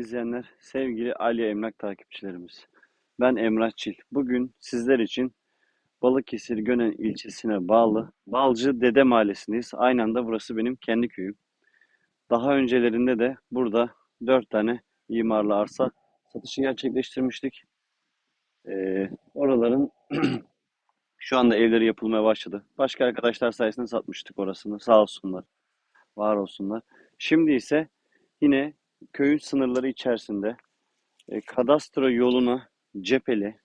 izleyenler, sevgili Ali Emlak takipçilerimiz. Ben Emrah Çil. Bugün sizler için Balıkesir Gönen ilçesine bağlı Balcı Dede Mahallesi'ndeyiz. Aynı anda burası benim kendi köyüm. Daha öncelerinde de burada 4 tane imarlı arsa satışı gerçekleştirmiştik. Ee, oraların şu anda evleri yapılmaya başladı. Başka arkadaşlar sayesinde satmıştık orasını. Sağ olsunlar, var olsunlar. Şimdi ise yine köyün sınırları içerisinde e, kadastro yoluna cepheli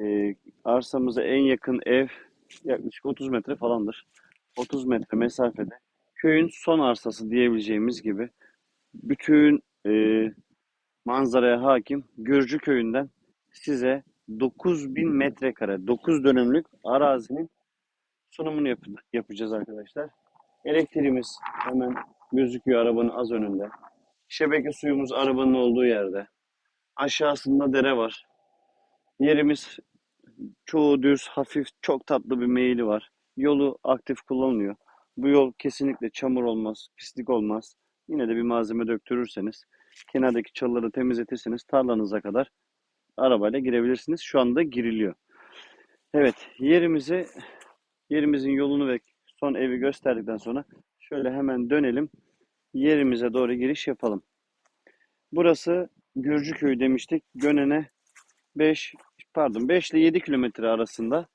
e, arsamıza en yakın ev yaklaşık 30 metre falandır. 30 metre mesafede köyün son arsası diyebileceğimiz gibi bütün e, manzaraya hakim Gürcü köyünden size 9000 metrekare 9 dönümlük arazinin sunumunu yap- yapacağız arkadaşlar. Elektriğimiz hemen gözüküyor arabanın az önünde. Şebeke suyumuz arabanın olduğu yerde. Aşağısında dere var. Yerimiz çoğu düz, hafif, çok tatlı bir meyili var. Yolu aktif kullanılıyor. Bu yol kesinlikle çamur olmaz, pislik olmaz. Yine de bir malzeme döktürürseniz, kenardaki çalıları temizletirseniz tarlanıza kadar arabayla girebilirsiniz. Şu anda giriliyor. Evet, yerimizi, yerimizin yolunu ve son evi gösterdikten sonra şöyle hemen dönelim. Yerimize doğru giriş yapalım. Burası Gürcüköy demiştik. Gönen'e 5 pardon 5 ile 7 kilometre arasında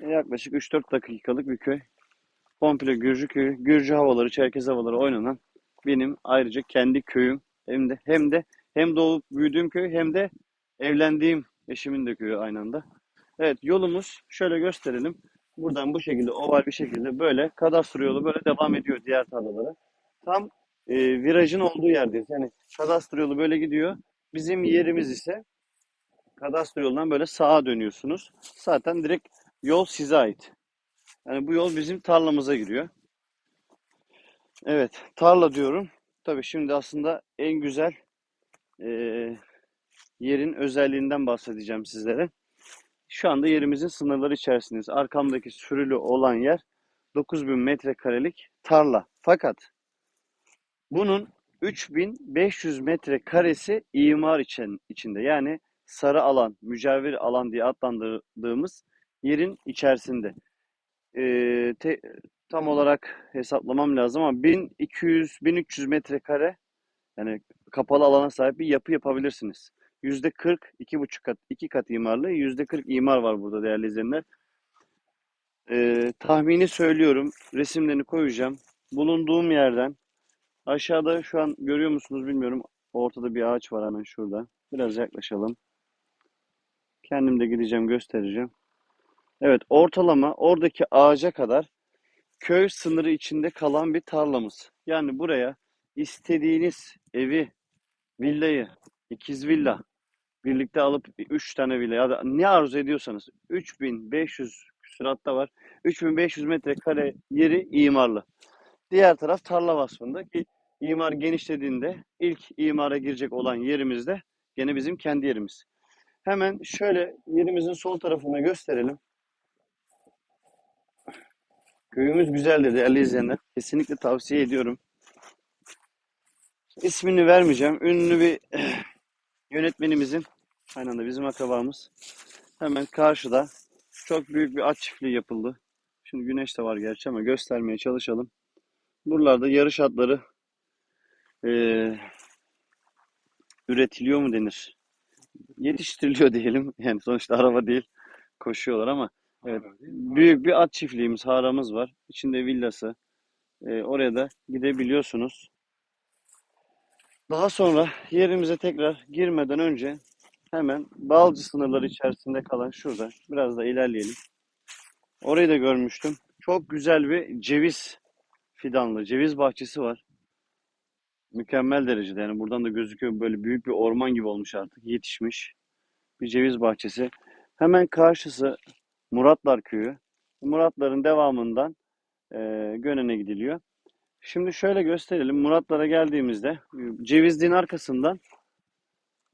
yaklaşık 3-4 dakikalık bir köy. Komple Gürcüköy, Gürcü havaları, Çerkez havaları oynanan benim ayrıca kendi köyüm. Hem de hem de hem doğup büyüdüğüm köy hem de evlendiğim eşimin de köyü aynı anda. Evet yolumuz şöyle gösterelim. Buradan bu şekilde oval bir şekilde böyle kadastro yolu böyle devam ediyor diğer tarlalara. Tam e, virajın olduğu yerdeyiz. Yani kadastro yolu böyle gidiyor. Bizim yerimiz ise kadastro yolundan böyle sağa dönüyorsunuz. Zaten direkt yol size ait. Yani bu yol bizim tarlamıza giriyor. Evet, tarla diyorum. Tabii şimdi aslında en güzel e, yerin özelliğinden bahsedeceğim sizlere. Şu anda yerimizin sınırları içerisindeyiz. Arkamdaki sürülü olan yer 9000 metrekarelik tarla. Fakat bunun 3500 metrekaresi imar için, içinde. Yani sarı alan, mücavir alan diye adlandırdığımız yerin içerisinde. Ee, te- tam olarak hesaplamam lazım ama 1200-1300 metrekare yani kapalı alana sahip bir yapı yapabilirsiniz. Yüzde 40, iki buçuk kat, iki kat imarlı, yüzde 40 imar var burada değerli izleyenler. Ee, tahmini söylüyorum, resimlerini koyacağım. Bulunduğum yerden aşağıda şu an görüyor musunuz bilmiyorum. Ortada bir ağaç var hemen şurada. Biraz yaklaşalım. Kendim de gideceğim göstereceğim. Evet ortalama oradaki ağaca kadar köy sınırı içinde kalan bir tarlamız. Yani buraya istediğiniz evi, villayı, ikiz villa birlikte alıp 3 tane villa ya da ne arzu ediyorsanız 3500 küsuratta var. 3500 metrekare yeri imarlı. Diğer taraf tarla vasfında ki imar genişlediğinde ilk imara girecek olan yerimizde gene bizim kendi yerimiz. Hemen şöyle yerimizin sol tarafına gösterelim. Köyümüz güzeldir değerli izleyenler. Kesinlikle tavsiye ediyorum. İsmini vermeyeceğim. Ünlü bir yönetmenimizin, aynen anda bizim akrabamız. Hemen karşıda çok büyük bir at çiftliği yapıldı. Şimdi güneş de var gerçi ama göstermeye çalışalım. Buralarda yarış atları eee, üretiliyor mu denir? Yetiştiriliyor diyelim. Yani sonuçta araba değil. Koşuyorlar ama evet. Büyük bir at çiftliğimiz, haramız var. İçinde villası. Ee, oraya da gidebiliyorsunuz. Daha sonra yerimize tekrar girmeden önce hemen Balcı sınırları içerisinde kalan şurada biraz da ilerleyelim. Orayı da görmüştüm. Çok güzel bir ceviz fidanlı, ceviz bahçesi var. Mükemmel derecede yani buradan da gözüküyor böyle büyük bir orman gibi olmuş artık yetişmiş bir ceviz bahçesi. Hemen karşısı Muratlar Köyü. Muratların devamından e, Gönen'e gidiliyor. Şimdi şöyle gösterelim. Muratlara geldiğimizde Cevizliğin arkasından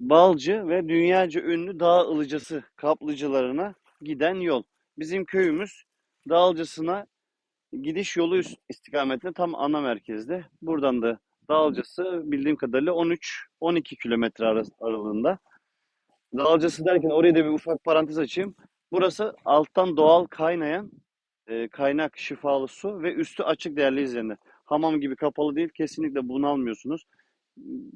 Balcı ve dünyaca ünlü Dağ Ilıcası kaplıcalarına giden yol. Bizim köyümüz Dağ Ilıcası'na gidiş yolu istikametinde tam ana merkezde. Buradan da Dağılcası bildiğim kadarıyla 13-12 kilometre aralığında. Dağılcası derken oraya da bir ufak parantez açayım. Burası alttan doğal kaynayan e, kaynak şifalı su ve üstü açık değerli izleyenler. Hamam gibi kapalı değil. Kesinlikle bunalmıyorsunuz.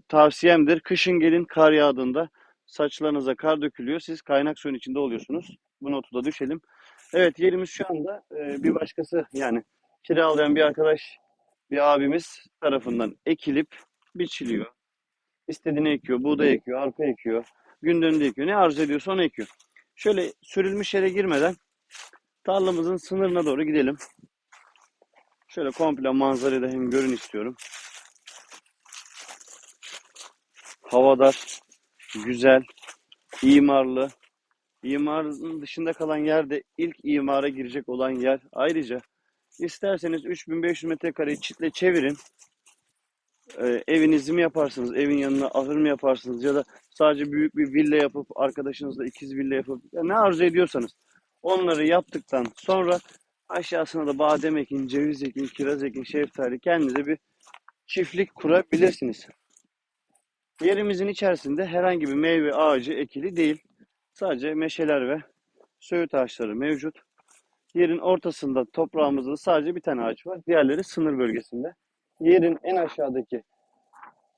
Tavsiyemdir. Kışın gelin kar yağdığında saçlarınıza kar dökülüyor. Siz kaynak suyun içinde oluyorsunuz. Bu notu da düşelim. Evet yerimiz şu anda e, bir başkası yani kiralayan bir arkadaş bir abimiz tarafından ekilip biçiliyor. İstediğini ekiyor. Buğday ekiyor, arpa ekiyor. Gündönde ekiyor. Ne arzu ediyorsa onu ekiyor. Şöyle sürülmüş yere girmeden tarlamızın sınırına doğru gidelim. Şöyle komple manzarayı da hem görün istiyorum. Havadar, güzel, imarlı. İmarın dışında kalan yerde ilk imara girecek olan yer. Ayrıca isterseniz 3500 metrekareyi çitle çevirin. Ee, evinizi mi yaparsınız, evin yanına ahır mı yaparsınız ya da sadece büyük bir villa yapıp arkadaşınızla ikiz villa yapıp ya ne arzu ediyorsanız onları yaptıktan sonra aşağısına da badem ekin, ceviz ekin, kiraz ekin, şeftali kendinize bir çiftlik kurabilirsiniz. Yerimizin içerisinde herhangi bir meyve ağacı ekili değil. Sadece meşeler ve söğüt ağaçları mevcut. Yerin ortasında toprağımızda sadece bir tane ağaç var. Diğerleri sınır bölgesinde. Yerin en aşağıdaki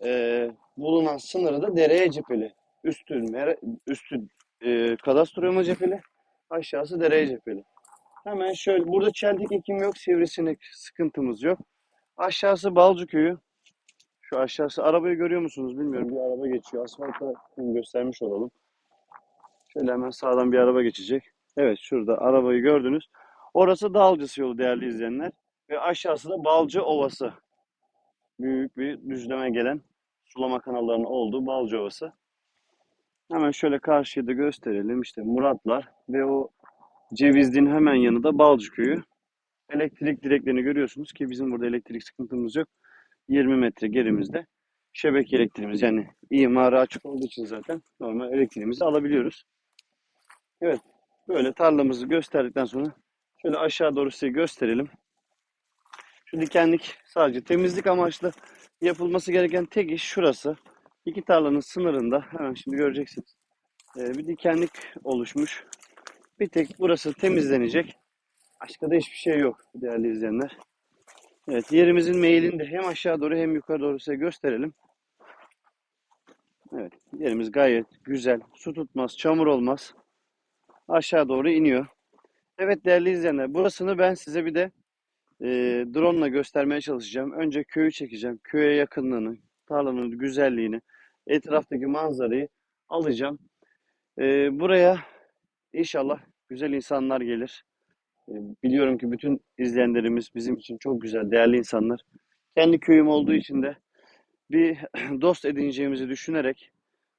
eee, bulunan sınırı da dereye cepheli. Üstü, mere- üstü eee kadastroma cepheli, aşağısı dereye cepheli. Hemen şöyle, burada çeltik ekim yok, sivrisinek sıkıntımız yok. Aşağısı Balcı köyü. Şu aşağısı arabayı görüyor musunuz bilmiyorum. Bir araba geçiyor. Asfaltta göstermiş olalım. Şöyle hemen sağdan bir araba geçecek. Evet şurada arabayı gördünüz. Orası Dalcısı yolu değerli izleyenler. Ve aşağısı da Balcı Ovası. Büyük bir düzleme gelen sulama kanallarının olduğu Balcı Ovası. Hemen şöyle karşıya da gösterelim. İşte Muratlar ve o Cevizli'nin hemen yanında Balcı köyü. Elektrik direklerini görüyorsunuz ki bizim burada elektrik sıkıntımız yok. 20 metre gerimizde şebeke elektriğimiz yani imara açık olduğu için zaten normal elektriğimizi alabiliyoruz. Evet böyle tarlamızı gösterdikten sonra şöyle aşağı doğru size gösterelim. Şu dikenlik sadece temizlik amaçlı yapılması gereken tek iş şurası. İki tarlanın sınırında hemen şimdi göreceksiniz. Ee, bir dikenlik oluşmuş. Bir tek burası temizlenecek. Başka da hiçbir şey yok değerli izleyenler. Evet yerimizin meylini de hem aşağı doğru hem yukarı doğru size gösterelim. Evet yerimiz gayet güzel. Su tutmaz, çamur olmaz. Aşağı doğru iniyor. Evet değerli izleyenler burasını ben size bir de e, drone ile göstermeye çalışacağım. Önce köyü çekeceğim. Köye yakınlığını, tarlanın güzelliğini, etraftaki manzarayı alacağım. E, buraya inşallah güzel insanlar gelir. E, biliyorum ki bütün izleyenlerimiz bizim için çok güzel, değerli insanlar. Kendi köyüm olduğu için de bir dost edineceğimizi düşünerek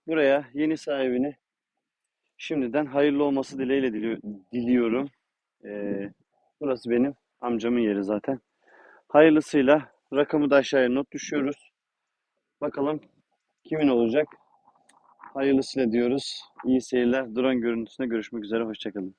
buraya yeni sahibini şimdiden hayırlı olması dileğiyle dili- diliyorum. Ee, burası benim amcamın yeri zaten. Hayırlısıyla rakamı da aşağıya not düşüyoruz. Bakalım kimin olacak? Hayırlısıyla diyoruz. İyi seyirler. Drone görüntüsünde görüşmek üzere. Hoşçakalın.